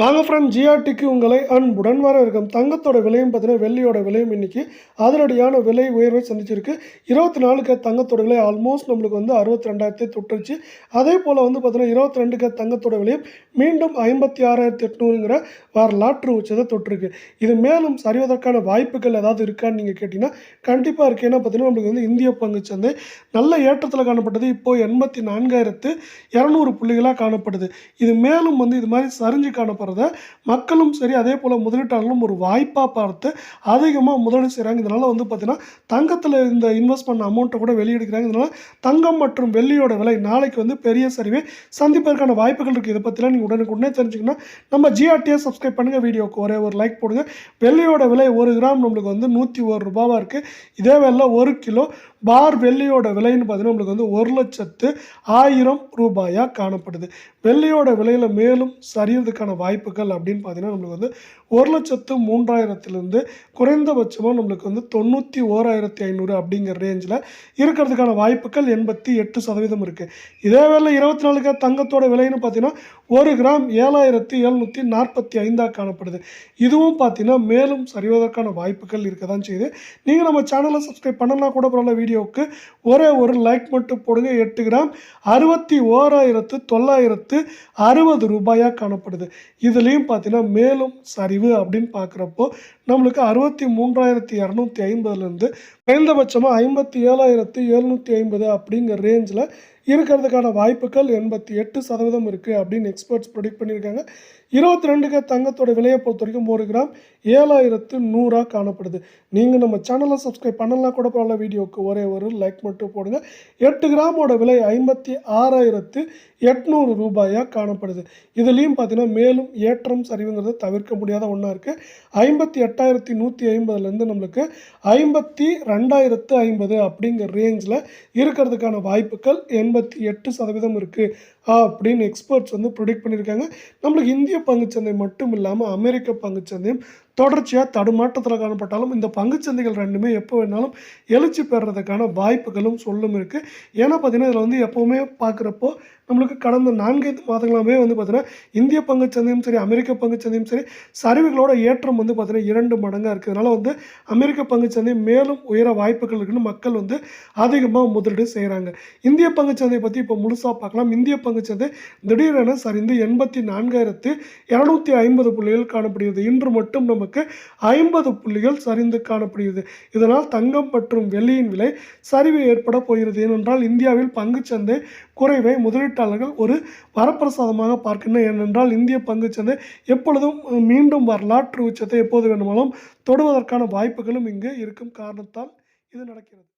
வாங்க ஃப்ரெண்ட் ஜிஆர்டிக்கு உங்களை அன்புடன் வரவேற்கும். தங்கத்தோட விலையும் பார்த்தீங்கன்னா வெள்ளியோட விலையும் இன்னைக்கு அதிரடியான விலை உயர்வை சந்திச்சிருக்கு. இருபத்தி நாலுக்கு தங்கத்தோட விலை ஆல்மோஸ்ட் நம்மளுக்கு வந்து அறுபத்தி ரெண்டாயிரத்தி தொட்டுருச்சு. அதே போல் வந்து பார்த்தீங்கன்னா இருபத்தி ரெண்டுக்கு தங்கத்தோட விலையும் மீண்டும் ஐம்பத்தி ஆறாயிரத்தி எட்நூறுங்கிற வரலாற்று உச்சத்தை தொட்டிருக்கு. இது மேலும் சரிவதற்கான வாய்ப்புகள் ஏதாவது இருக்கான்னு நீங்கள் கேட்டிங்கன்னா கண்டிப்பாக இருக்குது ஏன்னா பார்த்தீங்கன்னா நம்மளுக்கு வந்து இந்திய பங்கு சந்தை நல்ல ஏற்றத்தில் காணப்பட்டது. இப்போது எண்பத்தி நான்காயிரத்து இரநூறு புள்ளிகளாக காணப்படுது. இது மேலும் வந்து இது மாதிரி சரிஞ்சு காணப்படுறத மக்களும் சரி அதே போல் முதலீட்டாளர்களும் ஒரு வாய்ப்பாக பார்த்து அதிகமாக முதலீடு செய்கிறாங்க இதனால் வந்து பார்த்திங்கன்னா தங்கத்தில் இந்த இன்வெஸ்ட் பண்ண அமௌண்ட்டை கூட வெளியெடுக்கிறாங்க இதனால் தங்கம் மற்றும் வெள்ளியோட விலை நாளைக்கு வந்து பெரிய சரிவை சந்திப்பதற்கான வாய்ப்புகள் இருக்குது இதை பற்றிலாம் நீங்கள் உடனுக்குடனே தெரிஞ்சுக்கணும் நம்ம ஜிஆர்டியை சப்ஸ்கிரைப் பண்ணுங்கள் வீடியோக்கு ஒரே ஒரு லைக் போடுங்க. வெள்ளியோட விலை ஒரு கிராம் நம்மளுக்கு வந்து நூற்றி ஒரு ரூபாவாக இருக்குது இதே வேலை ஒரு கிலோ பார் வெள்ளியோட விலைன்னு பார்த்தீங்கன்னா நம்மளுக்கு வந்து ஒரு லட்சத்து ஆயிரம் ரூபாயாக காணப்படுது. வெள்ளியோட விலையில் மேலும் சரியறதுக்கான வாய்ப்புகள் அப்படின்னு பார்த்தீங்கன்னா நம்மளுக்கு வந்து ஒரு லட்சத்து மூன்றாயிரத்துலேருந்து குறைந்தபட்சமாக நம்மளுக்கு வந்து தொண்ணூற்றி ஓராயிரத்தி ஐநூறு அப்படிங்கிற ரேஞ்சில் இருக்கிறதுக்கான வாய்ப்புகள் எண்பத்தி எட்டு சதவீதம் இருக்குது இதே வேலை இருபத்தி நாலுக்கு தங்கத்தோட விலைன்னு பார்த்தீங்கன்னா ஒரு கிராம் ஏழாயிரத்தி எழுநூற்றி நாற்பத்தி ஐந்தாக காணப்படுது. இதுவும் பார்த்தீங்கன்னா மேலும் சரிவதற்கான வாய்ப்புகள் இருக்க தான் செய்யுது. நீங்கள் நம்ம சேனலை சப்ஸ்கிரைப் பண்ணலாம் கூட பரவாயில்ல வீடியோவுக்கு ஒரே ஒரு லைக் மட்டும் போடுங்க. எட்டு கிராம் அறுபத்தி ஓராயிரத்து தொள்ளாயிரத்து அறுபது ரூபாயாக காணப்படுது. இதுலேயும் பார்த்தீங்கன்னா மேலும் சரிவு அப்படின்னு பார்க்குறப்போ நம்மளுக்கு அறுபத்தி மூன்றாயிரத்தி இரநூத்தி ஐம்பதுலேருந்து குறைந்தபட்சமாக ஐம்பத்தி ஏழாயிரத்து எழுநூற்றி ஐம்பது அப்படிங்கிற ரேஞ்சில் இருக்கிறதுக்கான வாய்ப்புகள் எண்பத்தி எட்டு சதவீதம் இருக்குது அப்படின்னு எக்ஸ்பர்ட்ஸ் ப்ரொடிக்ட் பண்ணியிருக்காங்க. இருபத்தி ரெண்டுக்கு தங்கத்தோட விலையை பொறுத்த வரைக்கும் ஒரு கிராம் ஏழாயிரத்து நூறாக காணப்படுது. நீங்கள் நம்ம சேனலை சப்ஸ்கிரைப் பண்ணலாம் கூட பரவாயில்ல வீடியோவுக்கு ஒரே ஒரு லைக் மட்டும் போடுங்க. எட்டு கிராமோட விலை ஐம்பத்தி ஆறாயிரத்து எட்நூறு ரூபாயாக காணப்படுது. இதுலேயும் பார்த்தீங்கன்னா மேலும் ஏற்றம் சரிவுங்கிறத தவிர்க்க முடியாத ஒன்றா இருக்குது ஐம்பத்தி எட்டாயிரத்தி நூற்றி ஐம்பதுலேருந்து நம்மளுக்கு ஐம்பத்தி ரெண்டாயிரத்து ஐம்பது அப்படிங்கிற ரேஞ்சில் இருக்கிறதுக்கான வாய்ப்புகள் எண்பத்தி எட்டு சதவீதம் இருக்குது அப்படின்னு எக்ஸ்பர்ட்ஸ் வந்து ப்ரொடிக்ட் பண்ணியிருக்காங்க. நம்மளுக்கு இந்திய பங்குச்சந்தை மட்டும் இல்லாமல் அமெரிக்க பங்குச்சந்தையும் தொடர்ச்சியாக தடுமாற்றத்தில் காணப்பட்டாலும் இந்த பங்குச்சந்தைகள் ரெண்டுமே எப்போ வேணாலும் எழுச்சி பெறுறதுக்கான வாய்ப்புகளும் சொல்லும் இருக்குது ஏன்னா பார்த்தீங்கன்னா இதில் வந்து எப்போவுமே பார்க்குறப்போ நம்மளுக்கு கடந்த நான்கைந்து மாதங்களாகவே வந்து பார்த்திங்கன்னா இந்திய பங்குச்சந்தையும் சரி அமெரிக்க பங்குச்சந்தையும் சரி சரிவுகளோட ஏற்றம் வந்து பார்த்திங்கன்னா இரண்டு மடங்காக இருக்குது அதனால் வந்து அமெரிக்க பங்குச்சந்தை மேலும் உயர வாய்ப்புகள் இருக்குன்னு மக்கள் வந்து அதிகமாக முதலீடு செய்கிறாங்க இந்திய பங்குச்சந்தை பற்றி இப்போ முழுசாக பார்க்கலாம் இந்திய பங்குச்சந்தை திடீரென சரிந்து எண்பத்தி நான்காயிரத்து இரநூத்தி ஐம்பது புள்ளிகள் காணப்படுகிறது. இன்று மட்டும் கிராமுக்கு ஐம்பது புள்ளிகள் சரிந்து காணப்படுகிறது. இதனால் தங்கம் மற்றும் வெள்ளியின் விலை சரிவு ஏற்பட போகிறது. ஏனென்றால் இந்தியாவில் பங்குச்சந்தை குறைவை முதலீட்டாளர்கள் ஒரு வரப்பிரசாதமாக பார்க்கின்றனர். ஏனென்றால் இந்திய பங்குச்சந்தை எப்பொழுதும் மீண்டும் வரலாற்று உச்சத்தை எப்போது வேண்டுமானாலும் தொடுவதற்கான வாய்ப்புகளும் இங்கு இருக்கும் காரணத்தால் இது நடக்கிறது.